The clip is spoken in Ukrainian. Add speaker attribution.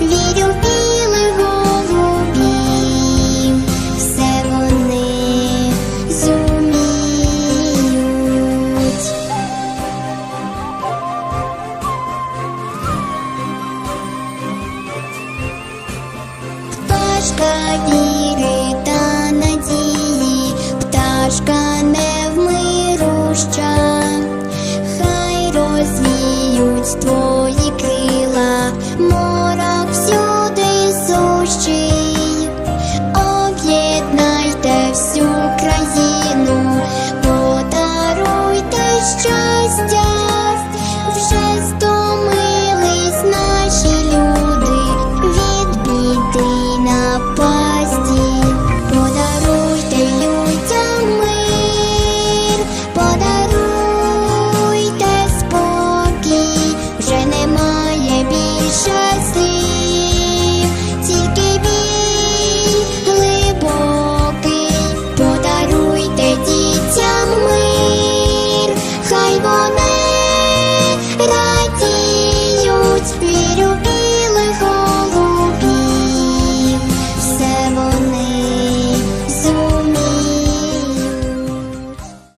Speaker 1: вірю в все вони зуміють. Пташка віри та надії, пташка невмируща, хай розвіють твої крила.